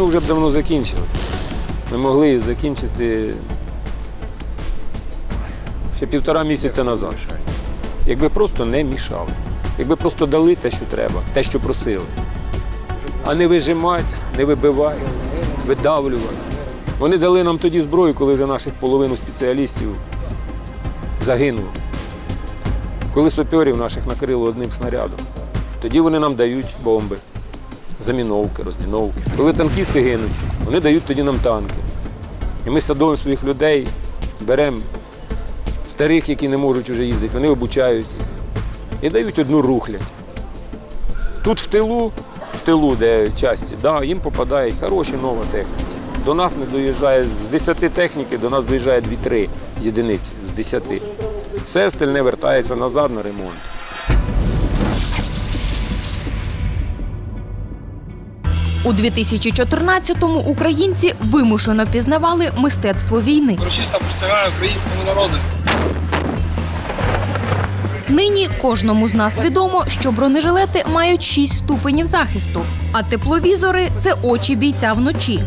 Війну вже б давно закінчили. Ми могли її закінчити ще півтора місяця назад. Якби просто не мішали. Якби просто дали те, що треба, те, що просили. А не вижимати, не вибивати, видавлювати. Вони дали нам тоді зброю, коли вже наших половину спеціалістів загинуло. Коли саперів наших накрило одним снарядом, тоді вони нам дають бомби, заміновки, розміновки. Коли танкісти гинуть, вони дають тоді нам танки. І ми садовимо своїх людей, беремо старих, які не можуть вже їздити, вони обучають їх і дають одну рухлядь. Тут в тилу, в тилу, де часті, да, їм попадає хороша нова техніка. До нас не доїжджає з 10 техніки, до нас доїжджає 2-3 єдиниці з 10. Все остальне вертається назад на ремонт. У 2014-му українці вимушено пізнавали мистецтво війни. Урочисто присягаю українському народу. Нині кожному з нас відомо, що бронежилети мають 6 ступенів захисту, а тепловізори це очі бійця вночі.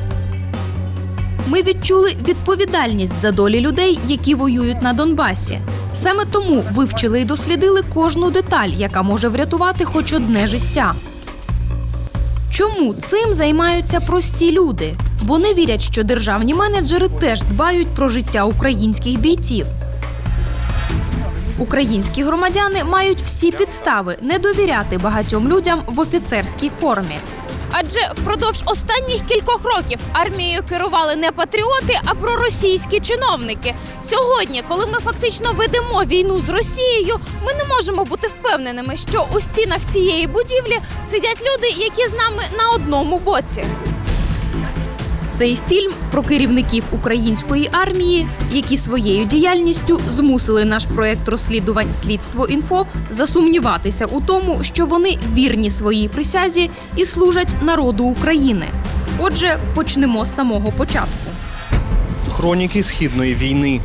Ми відчули відповідальність за долі людей, які воюють на Донбасі. Саме тому вивчили і дослідили кожну деталь, яка може врятувати хоч одне життя. Чому цим займаються прості люди? Бо не вірять, що державні менеджери теж дбають про життя українських бійців. Українські громадяни мають всі підстави не довіряти багатьом людям в офіцерській формі. Адже впродовж останніх кількох років армією керували не патріоти, а проросійські чиновники. Сьогодні, коли ми фактично ведемо війну з Росією, ми не можемо бути впевненими, що у стінах цієї будівлі сидять люди, які з нами на одному боці. Цей фільм про керівників української армії, які своєю діяльністю змусили наш проект розслідувань Слідство інфо засумніватися у тому, що вони вірні своїй присязі і служать народу України. Отже, почнемо з самого початку. Хроніки східної війни.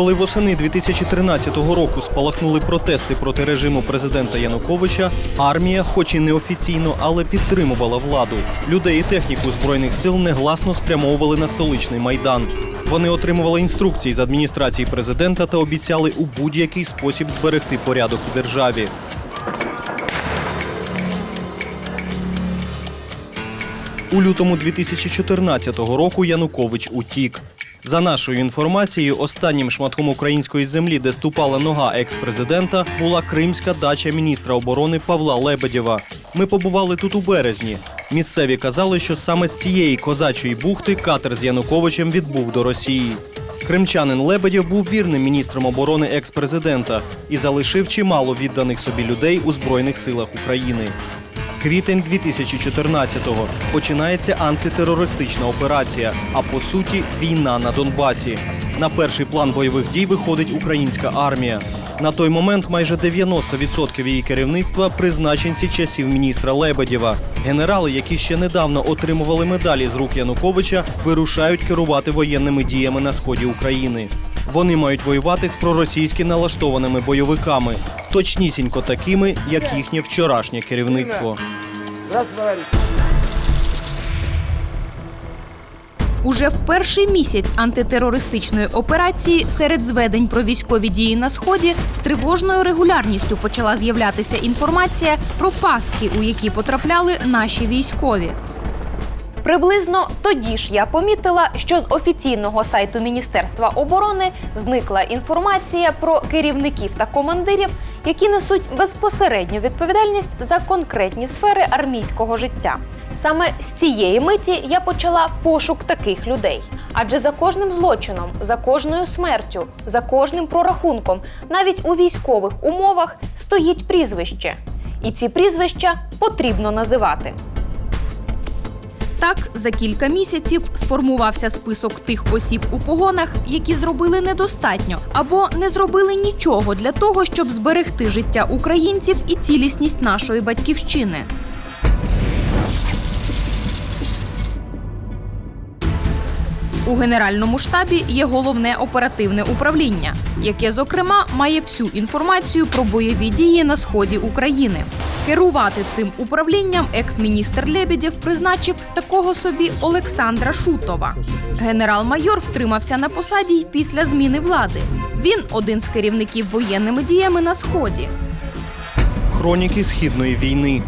Коли восени 2013 року спалахнули протести проти режиму президента Януковича, армія, хоч і неофіційно, але підтримувала владу. Людей і техніку збройних сил негласно спрямовували на столичний майдан. Вони отримували інструкції з адміністрації президента та обіцяли у будь-який спосіб зберегти порядок у державі. У лютому 2014 року Янукович утік. За нашою інформацією, останнім шматком української землі, де ступала нога екс-президента, була кримська дача міністра оборони Павла Лебедєва. Ми побували тут у березні. Місцеві казали, що саме з цієї козачої бухти катер з Януковичем відбув до Росії. Кримчанин Лебедєв був вірним міністром оборони екс-президента і залишив чимало відданих собі людей у Збройних силах України. Квітень 2014-го починається антитерористична операція, а по суті війна на Донбасі. На перший план бойових дій виходить українська армія. На той момент майже 90% її керівництва призначенці часів міністра Лебедєва. Генерали, які ще недавно отримували медалі з рук Януковича, вирушають керувати воєнними діями на сході України. Вони мають воювати з проросійськи налаштованими бойовиками, точнісінько такими, як їхнє вчорашнє керівництво. Уже в перший місяць антитерористичної операції серед зведень про військові дії на сході з тривожною регулярністю почала з'являтися інформація про пастки, у які потрапляли наші військові. Приблизно тоді ж я помітила, що з офіційного сайту Міністерства оборони зникла інформація про керівників та командирів, які несуть безпосередню відповідальність за конкретні сфери армійського життя. Саме з цієї миті я почала пошук таких людей. Адже за кожним злочином, за кожною смертю, за кожним прорахунком, навіть у військових умовах стоїть прізвище. І ці прізвища потрібно називати. Так, за кілька місяців сформувався список тих осіб у погонах, які зробили недостатньо або не зробили нічого для того, щоб зберегти життя українців і цілісність нашої батьківщини. У генеральному штабі є головне оперативне управління, яке, зокрема, має всю інформацію про бойові дії на сході України. Керувати цим управлінням екс-міністр Лебедєв призначив такого собі Олександра Шутова. Генерал-майор втримався на посаді й після зміни влади. Він один з керівників воєнними діями на сході. Хроніки східної війни.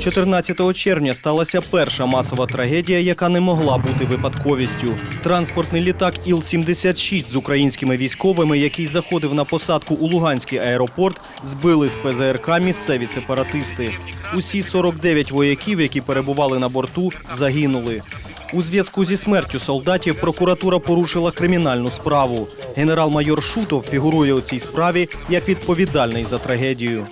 14 червня сталася перша масова трагедія, яка не могла бути випадковістю. Транспортний літак Іл-76 з українськими військовими, який заходив на посадку у Луганський аеропорт, збили з ПЗРК місцеві сепаратисти. Усі 49 вояків, які перебували на борту, загинули. У зв'язку зі смертю солдатів прокуратура порушила кримінальну справу. Генерал-майор Шутов фігурує у цій справі як відповідальний за трагедію.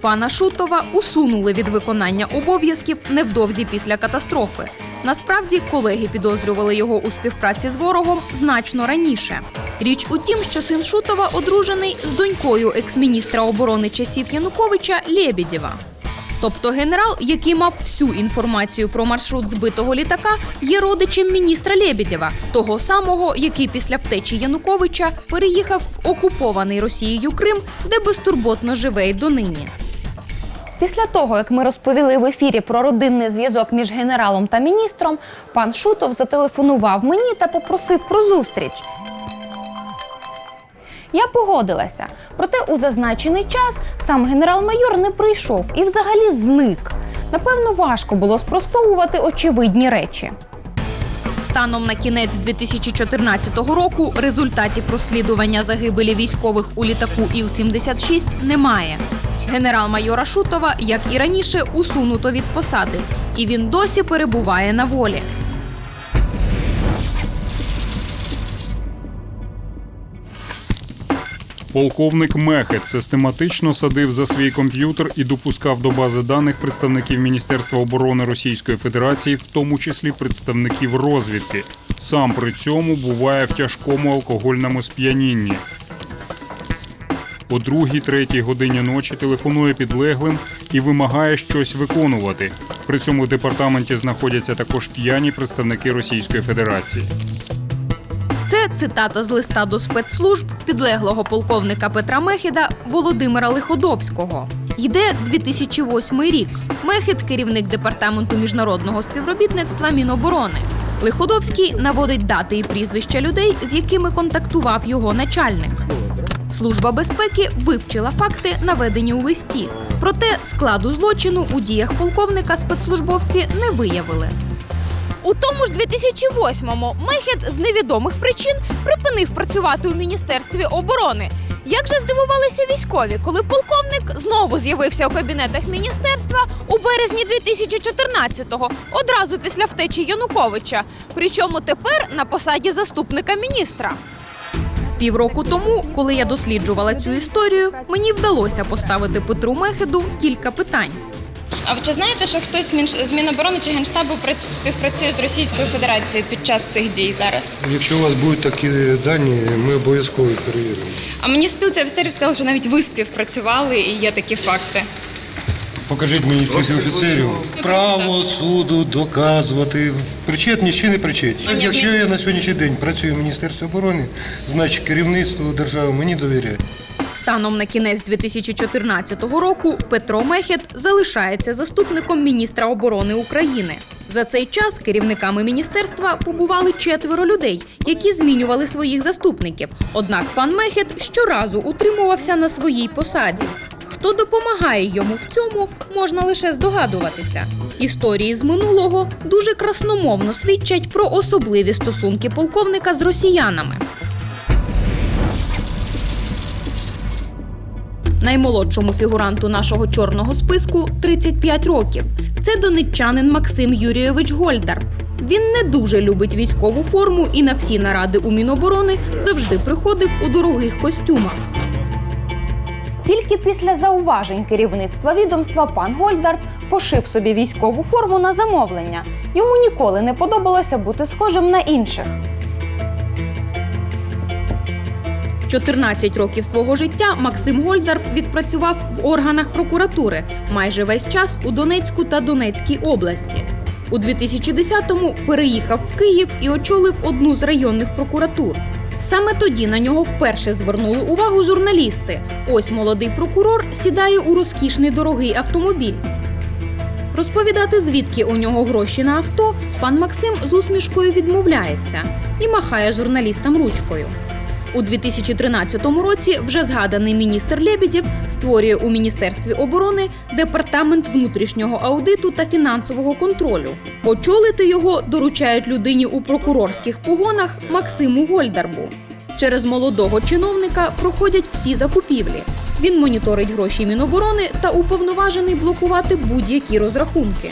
Пана Шутова усунули від виконання обов'язків невдовзі після катастрофи. Насправді колеги підозрювали його у співпраці з ворогом значно раніше. Річ у тім, що син Шутова одружений з донькою екс-міністра оборони часів Януковича Лєбєдєва. Тобто генерал, який мав всю інформацію про маршрут збитого літака, є родичем міністра Лєбєдєва, того самого, який після втечі Януковича переїхав в окупований Росією Крим, де безтурботно живе й донині. Після того, як ми розповіли в ефірі про родинний зв'язок між генералом та міністром, пан Шутов зателефонував мені та попросив про зустріч. Я погодилася. Проте у зазначений час сам генерал-майор не прийшов і взагалі зник. Напевно, важко було спростовувати очевидні речі. Станом на кінець 2014 року результатів розслідування загибелі військових у літаку Іл-76 немає. Генерал-майора Шутова, як і раніше, усунуто від посади, і він досі перебуває на волі. Полковник Мехет систематично садив за свій комп'ютер і допускав до бази даних представників Міністерства оборони Російської Федерації, в тому числі представників розвідки. Сам при цьому буває в тяжкому алкогольному сп'янінні. О другій третій годині ночі телефонує підлеглим і вимагає щось виконувати. При цьому в департаменті знаходяться також п'яні представники Російської Федерації. Це цитата з листа до спецслужб підлеглого полковника Петра Мехіда Володимира Лиходовського. Йде 2008 рік. Мехід керівник департаменту міжнародного співробітництва Міноборони. Лиходовський наводить дати і прізвища людей, з якими контактував його начальник. Служба безпеки вивчила факти, наведені у листі. Проте складу злочину у діях полковника спецслужбовці не виявили. У тому ж 2008-му Мехет з невідомих причин припинив працювати у міністерстві оборони. Як же здивувалися військові, коли полковник знову з'явився у кабінетах міністерства у березні 2014-го, одразу після втечі Януковича. Причому тепер на посаді заступника міністра. Півроку тому, коли я досліджувала цю історію, мені вдалося поставити Петру Мехеду кілька питань. А ви чи знаєте, що хтось з Міноборони чи Генштабу прац- співпрацює з Російською Федерацією під час цих дій зараз? Якщо у вас будуть такі дані, ми обов'язково перевіримо. А мені спілці офіцерів сказали, що навіть ви співпрацювали і є такі факти. Покажіть мені цих офіцерів. Право суду доказувати причетність чи не причетність. Якщо я на сьогоднішній день працюю в Міністерстві оборони, значить керівництво держави мені довіряє. Станом на кінець 2014 року Петро Мехет залишається заступником міністра оборони України. За цей час керівниками міністерства побували четверо людей, які змінювали своїх заступників. Однак пан Мехет щоразу утримувався на своїй посаді. Хто допомагає йому в цьому, можна лише здогадуватися. Історії з минулого дуже красномовно свідчать про особливі стосунки полковника з росіянами. Наймолодшому фігуранту нашого чорного списку 35 років. Це донеччанин Максим Юрійович Гольдарб. Він не дуже любить військову форму і на всі наради у Міноборони завжди приходив у дорогих костюмах. Тільки після зауважень керівництва відомства пан Гольдар пошив собі військову форму на замовлення. Йому ніколи не подобалося бути схожим на інших. 14 років свого життя Максим Гольдарб відпрацював в органах прокуратури майже весь час у Донецьку та Донецькій області. У 2010-му переїхав в Київ і очолив одну з районних прокуратур. Саме тоді на нього вперше звернули увагу журналісти. Ось молодий прокурор сідає у розкішний дорогий автомобіль. Розповідати, звідки у нього гроші на авто, пан Максим з усмішкою відмовляється і махає журналістам ручкою. У 2013 році вже згаданий міністр Лебедєв створює у Міністерстві оборони департамент внутрішнього аудиту та фінансового контролю. Очолити його доручають людині у прокурорських погонах Максиму Гольдарбу. Через молодого чиновника проходять всі закупівлі. Він моніторить гроші Міноборони та уповноважений блокувати будь-які розрахунки.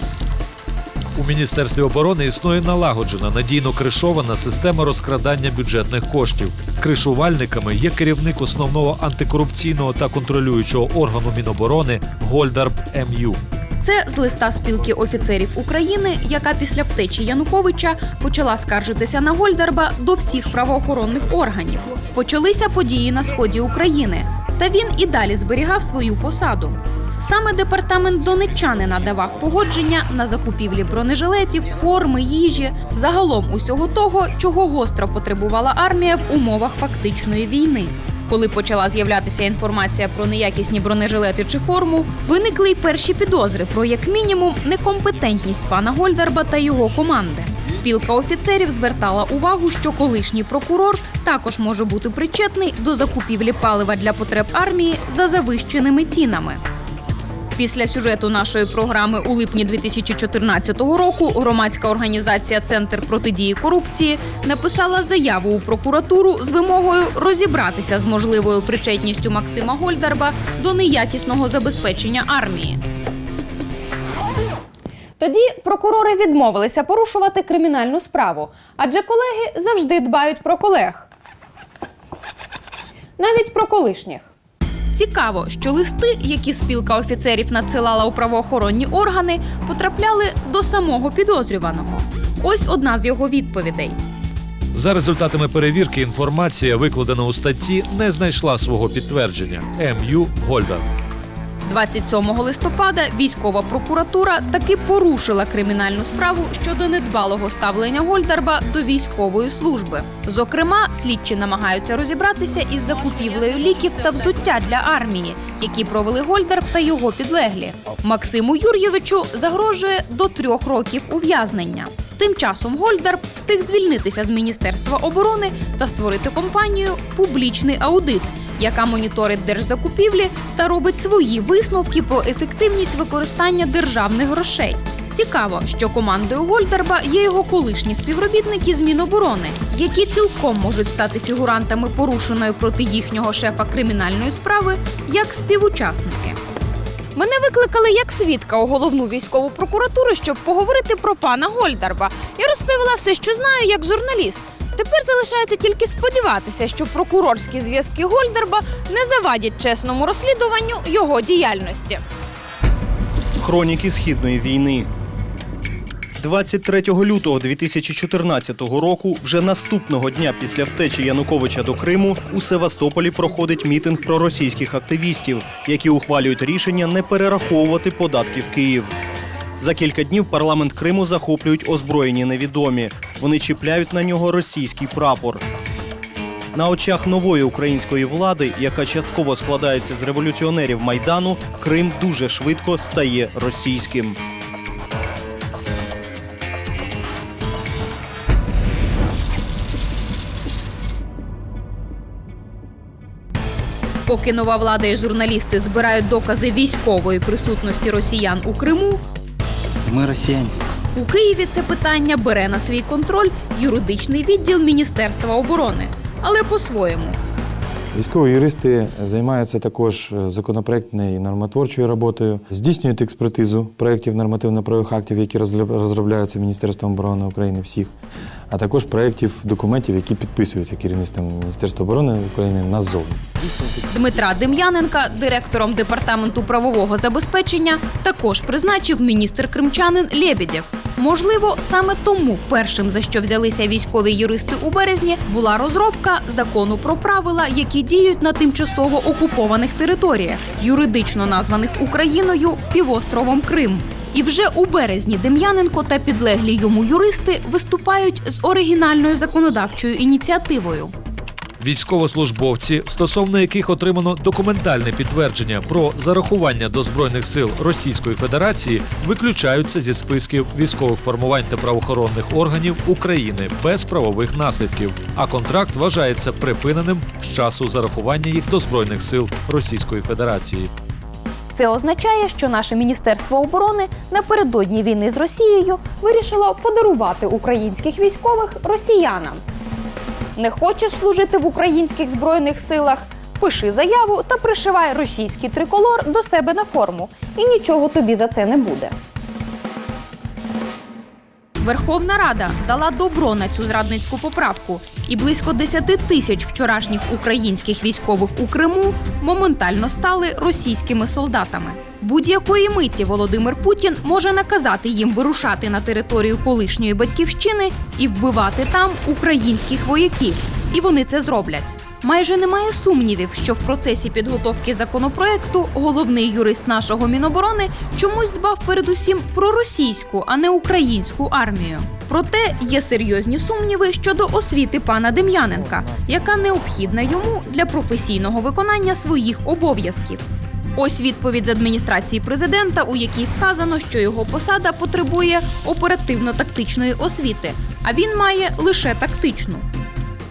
У Міністерстві оборони існує налагоджена надійно кришована система розкрадання бюджетних коштів. Кришувальниками є керівник основного антикорупційного та контролюючого органу Міноборони Гольдарб МЮ. Це з листа спілки офіцерів України, яка після втечі Януковича почала скаржитися на Гольдарба до всіх правоохоронних органів. Почалися події на сході України, та він і далі зберігав свою посаду. Саме департамент донеччанина давав погодження на закупівлі бронежилетів, форми, їжі, загалом усього того, чого гостро потребувала армія в умовах фактичної війни. Коли почала з'являтися інформація про неякісні бронежилети чи форму, виникли й перші підозри про як мінімум некомпетентність пана Гольдарба та його команди. Спілка офіцерів звертала увагу, що колишній прокурор також може бути причетний до закупівлі палива для потреб армії за завищеними цінами. Після сюжету нашої програми у липні 2014 року громадська організація Центр протидії корупції написала заяву у прокуратуру з вимогою розібратися з можливою причетністю Максима Гольдарба до неякісного забезпечення армії. Тоді прокурори відмовилися порушувати кримінальну справу, адже колеги завжди дбають про колег. Навіть про колишніх. Цікаво, що листи, які спілка офіцерів надсилала у правоохоронні органи, потрапляли до самого підозрюваного. Ось одна з його відповідей. За результатами перевірки інформація, викладена у статті, не знайшла свого підтвердження. МЮ Гольдарб. 27 листопада військова прокуратура таки порушила кримінальну справу щодо недбалого ставлення Гольдарба до військової служби. Зокрема, слідчі намагаються розібратися із закупівлею ліків та взуття для армії, які провели Гольдарб та його підлеглі. Максиму Юр'євичу загрожує до трьох років ув'язнення. Тим часом Гольдарб встиг звільнитися з міністерства оборони та створити компанію Публічний аудит яка моніторить держзакупівлі та робить свої висновки про ефективність використання державних грошей. Цікаво, що командою Гольдарба є його колишні співробітники з Міноборони, які цілком можуть стати фігурантами порушеної проти їхнього шефа кримінальної справи як співучасники. Мене викликали як свідка у головну військову прокуратуру, щоб поговорити про пана Гольдарба. Я розповіла все, що знаю, як журналіст. Тепер залишається тільки сподіватися, що прокурорські зв'язки Гольдарба не завадять чесному розслідуванню його діяльності. Хроніки східної війни. 23 лютого 2014 року, вже наступного дня після втечі Януковича до Криму, у Севастополі проходить мітинг проросійських активістів, які ухвалюють рішення не перераховувати податки в Київ. За кілька днів парламент Криму захоплюють озброєні невідомі. Вони чіпляють на нього російський прапор. На очах нової української влади, яка частково складається з революціонерів Майдану, Крим дуже швидко стає російським. Поки нова влада і журналісти збирають докази військової присутності росіян у Криму, Мы россияне. У Києві це питання бере на свій контроль юридичний відділ Міністерства оборони, але по-своєму. Військові юристи займаються також е, законопроектною і нормотворчою роботою, здійснюють експертизу проєктів нормативно-правових актів, які розробляються Міністерством оборони України всіх, а також проєктів документів, які підписуються керівництвом Міністерства оборони України назовні. Дмитра Дем'яненка, директором департаменту правового забезпечення, також призначив міністр кримчанин Лєбєдєв. Можливо, саме тому першим, за що взялися військові юристи у березні, була розробка закону про правила, які діють на тимчасово окупованих територіях, юридично названих Україною півостровом Крим. І вже у березні Дем'яненко та підлеглі йому юристи виступають з оригінальною законодавчою ініціативою. Військовослужбовці, стосовно яких отримано документальне підтвердження про зарахування до збройних сил Російської Федерації, виключаються зі списків військових формувань та правоохоронних органів України без правових наслідків. А контракт вважається припиненим з часу зарахування їх до збройних сил Російської Федерації. Це означає, що наше міністерство оборони напередодні війни з Росією вирішило подарувати українських військових росіянам. Не хочеш служити в українських збройних силах? Пиши заяву та пришивай російський триколор до себе на форму, і нічого тобі за це не буде. Верховна Рада дала добро на цю зрадницьку поправку, і близько 10 тисяч вчорашніх українських військових у Криму моментально стали російськими солдатами. Будь-якої миті Володимир Путін може наказати їм вирушати на територію колишньої батьківщини і вбивати там українських вояків. І вони це зроблять. Майже немає сумнівів, що в процесі підготовки законопроекту головний юрист нашого міноборони чомусь дбав передусім про російську, а не українську армію. Проте є серйозні сумніви щодо освіти пана Дем'яненка, яка необхідна йому для професійного виконання своїх обов'язків. Ось відповідь з адміністрації президента, у якій вказано, що його посада потребує оперативно-тактичної освіти, а він має лише тактичну.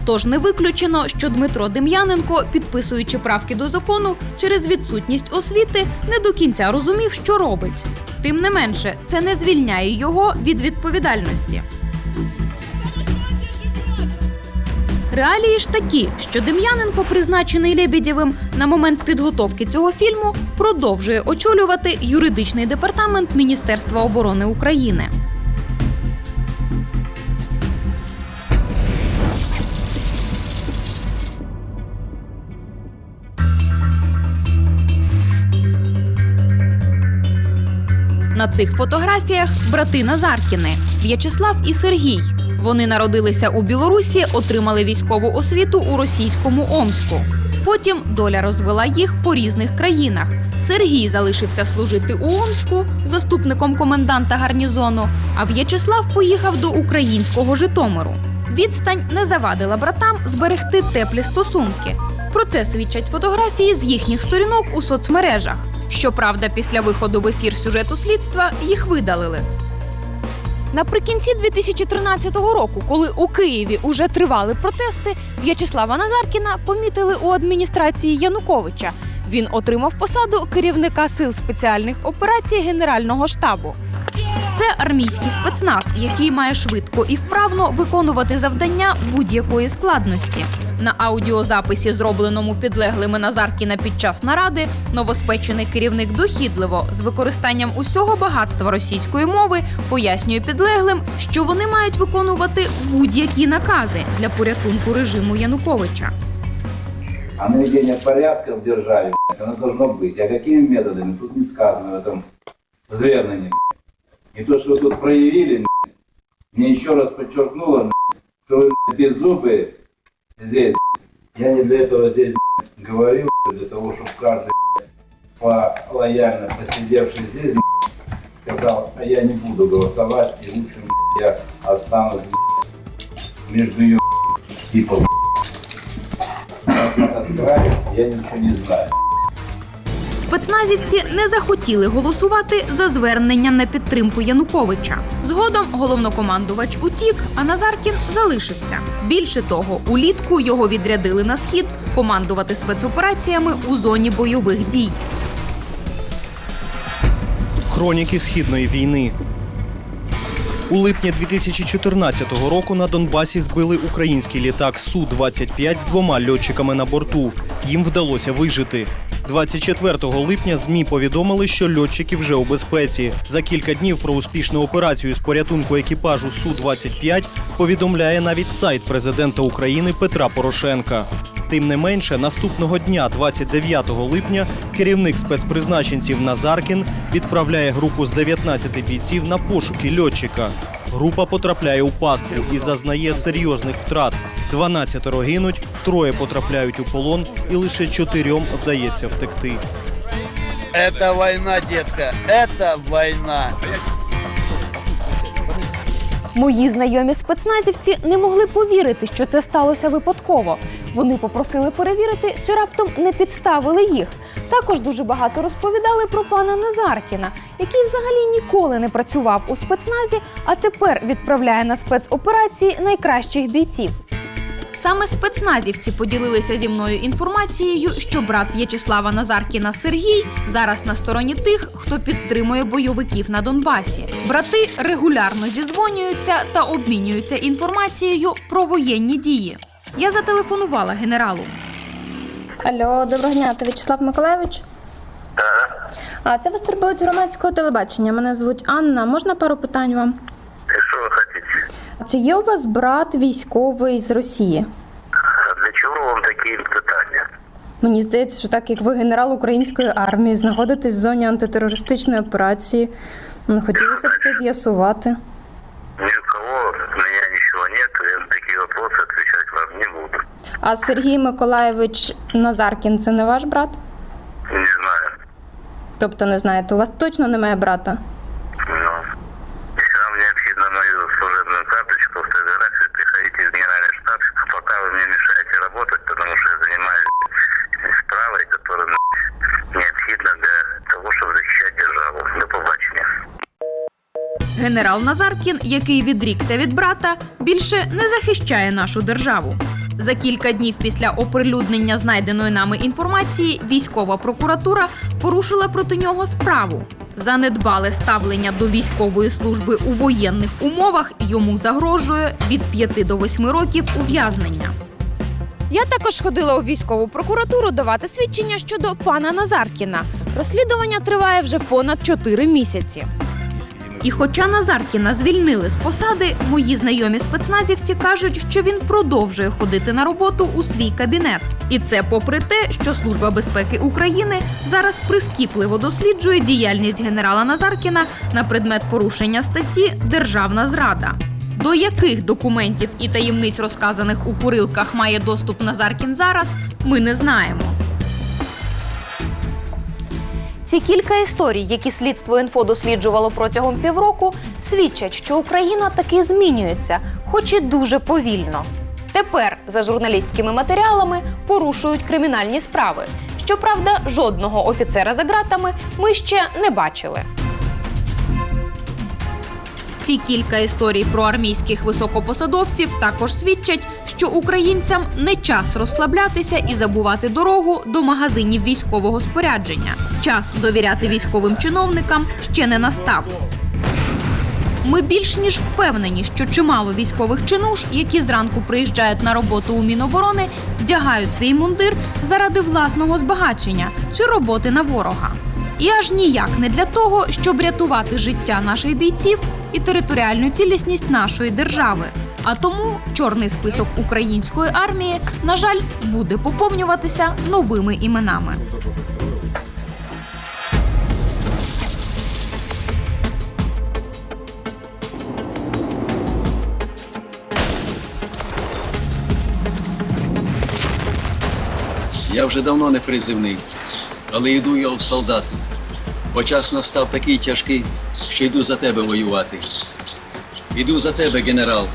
Тож не виключено, що Дмитро Дем'яненко, підписуючи правки до закону, через відсутність освіти не до кінця розумів, що робить. Тим не менше, це не звільняє його від відповідальності. Реалії ж такі, що Дем'яненко, призначений Лебедєвим на момент підготовки цього фільму, продовжує очолювати юридичний департамент Міністерства оборони України. На цих фотографіях брати Назаркіни В'ячеслав і Сергій. Вони народилися у Білорусі, отримали військову освіту у російському Омську. Потім доля розвела їх по різних країнах. Сергій залишився служити у Омську заступником коменданта гарнізону, а В'ячеслав поїхав до українського Житомиру. Відстань не завадила братам зберегти теплі стосунки. Про це свідчать фотографії з їхніх сторінок у соцмережах. Щоправда, після виходу в ефір сюжету слідства їх видалили. Наприкінці 2013 року, коли у Києві уже тривали протести, В'ячеслава Назаркіна помітили у адміністрації Януковича. Він отримав посаду керівника сил спеціальних операцій Генерального штабу. Це армійський спецназ, який має швидко і вправно виконувати завдання будь-якої складності. На аудіозаписі, зробленому підлеглими Назаркіна під час наради, новоспечений керівник дохідливо з використанням усього багатства російської мови пояснює підлеглим, що вони мають виконувати будь-які накази для порятунку режиму Януковича. А наведение порядка в державе, блядь, оно должно быть. А какими методами, тут не сказано в этом звернении. И то, что вы тут проявили, блядь, мне еще раз подчеркнуло, блядь, что вы блядь, беззубые здесь. блядь. Я не для этого здесь блядь, говорил, блядь, для того, чтобы каждый блядь, по лояльно посидевший здесь блядь, сказал, а я не буду голосовать, и лучше блядь, я останусь блядь, между ее типом. Как это сказать, я ничего не знаю. Спецназівці не захотіли голосувати за звернення на підтримку Януковича. Згодом головнокомандувач утік, а Назаркін залишився. Більше того, улітку його відрядили на схід командувати спецопераціями у зоні бойових дій. Хроніки східної війни. У липні 2014 року на Донбасі збили український літак Су-25 з двома льотчиками на борту. Їм вдалося вижити. 24 липня ЗМІ повідомили, що льотчики вже у безпеці. За кілька днів про успішну операцію з порятунку екіпажу Су-25 повідомляє навіть сайт президента України Петра Порошенка. Тим не менше, наступного дня, 29 липня, керівник спецпризначенців Назаркін відправляє групу з 19 бійців на пошуки льотчика. Група потрапляє у пастку і зазнає серйозних втрат. 12 гинуть, троє потрапляють у полон, і лише чотирьом вдається втекти. Это война, детка, это война. Мої знайомі спецназівці не могли повірити, що це сталося випадково. Вони попросили перевірити, чи раптом не підставили їх. Також дуже багато розповідали про пана Назаркіна, який взагалі ніколи не працював у спецназі, а тепер відправляє на спецоперації найкращих бійців. Саме спецназівці поділилися зі мною інформацією, що брат В'ячеслава Назаркіна Сергій зараз на стороні тих, хто підтримує бойовиків на Донбасі. Брати регулярно зізвонюються та обмінюються інформацією про воєнні дії. Я зателефонувала генералу. Алло, доброго дня, це В'ячеслав Миколаївич? А це вас турбують громадського телебачення. Мене звуть Анна. Можна пару питань вам? Что вы хотите? Чи є у вас брат військовий з Росії? А Для чого вам такі питання? Мені здається, що так як ви генерал української армії, знаходитесь в зоні антитерористичної операції. Ну, хотілося б це з'ясувати. У кого у меня ничего нет, я на такие вопросы отвечать вам не буду. А Сергій Миколаєвич Назаркін це не ваш брат? Не знаю. Тобто не знаєте, у вас точно немає брата? Ну, если вам необходимо мою служебную карточку, фотографию, приходите в генеральный штаб, пока вы мне мешаете работать, потому что я занимаюсь справой, которая необходима для того, чтобы защищать державу. До побачення. Генерал Назаркін, який відрікся від брата, більше не захищає нашу державу. За кілька днів після оприлюднення знайденої нами інформації військова прокуратура порушила проти нього справу. За недбале ставлення до військової служби у воєнних умовах йому загрожує від 5 до 8 років ув'язнення. Я також ходила у військову прокуратуру давати свідчення щодо пана Назаркіна. Розслідування триває вже понад 4 місяці. І хоча Назаркіна звільнили з посади, мої знайомі спецназівці кажуть, що він продовжує ходити на роботу у свій кабінет. І це попри те, що Служба безпеки України зараз прискіпливо досліджує діяльність генерала Назаркіна на предмет порушення статті Державна зрада. До яких документів і таємниць, розказаних у курилках, має доступ Назаркін зараз, ми не знаємо. Ці кілька історій, які слідство інфо досліджувало протягом півроку, свідчать, що Україна таки змінюється, хоч і дуже повільно. Тепер за журналістськими матеріалами порушують кримінальні справи. Щоправда, жодного офіцера за ґратами ми ще не бачили. Ці кілька історій про армійських високопосадовців також свідчать, що українцям не час розслаблятися і забувати дорогу до магазинів військового спорядження. Час довіряти військовим чиновникам ще не настав. Ми більш ніж впевнені, що чимало військових чинуш, які зранку приїжджають на роботу у Міноборони, вдягають свій мундир заради власного збагачення чи роботи на ворога. І аж ніяк не для того, щоб рятувати життя наших бійців і територіальну цілісність нашої держави. А тому чорний список української армії, на жаль, буде поповнюватися новими іменами. Я вже давно не призивний, але йду я в солдати. Бо час настав такий тяжкий, що йду за тебе воювати. Іду за тебе, генерал,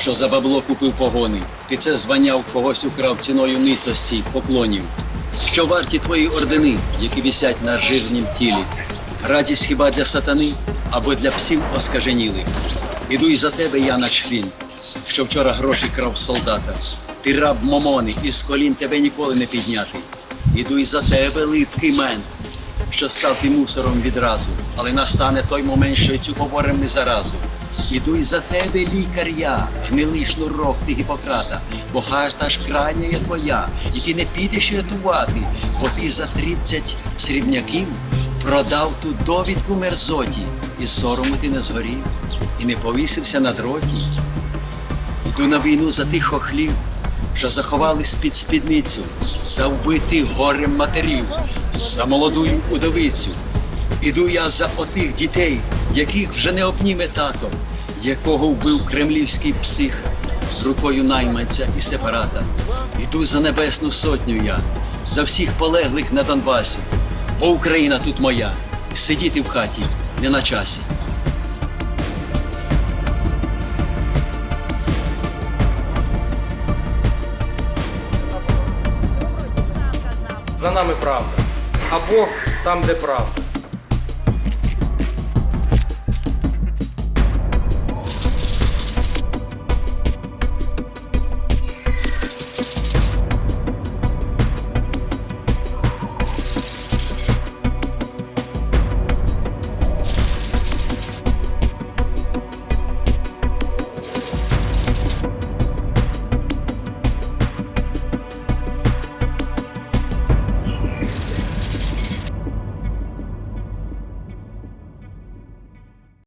що за бабло купив погони. Ти це звання в когось украв ціною ницості, поклонів. Що варті твої ордени, які вісять на жирнім тілі? Радість хіба для сатани або для псів оскаженілих? Іду й за тебе, я на чфін, що вчора гроші крав солдата. Ти раб Момони, і з колін тебе ніколи не підняти. Іду й за тебе, липкий мент, що став ти мусором відразу, але настане той момент, що й цю поборем не заразу. Іду й за тебе, лікар я, гнилий шнурок ти Гіппократа, бо хажда ж крайня є твоя, і ти не підеш рятувати, бо ти за тридцять срібняків продав ту довідку мерзоті, і сорому ти не згорів, і не повісився на дроті. Йду на війну за тих хохлів, що заховались під спідницю, за вбитих горем матерів, за молодую удовицю. Іду я за отих дітей, яких вже не обніме тато, якого вбив кремлівський псих рукою найманця і сепарата. Іду за небесну сотню я, за всіх полеглих на Донбасі, бо Україна тут моя, сидіти в хаті не на часі. за нами правда. А Бог там, де правда.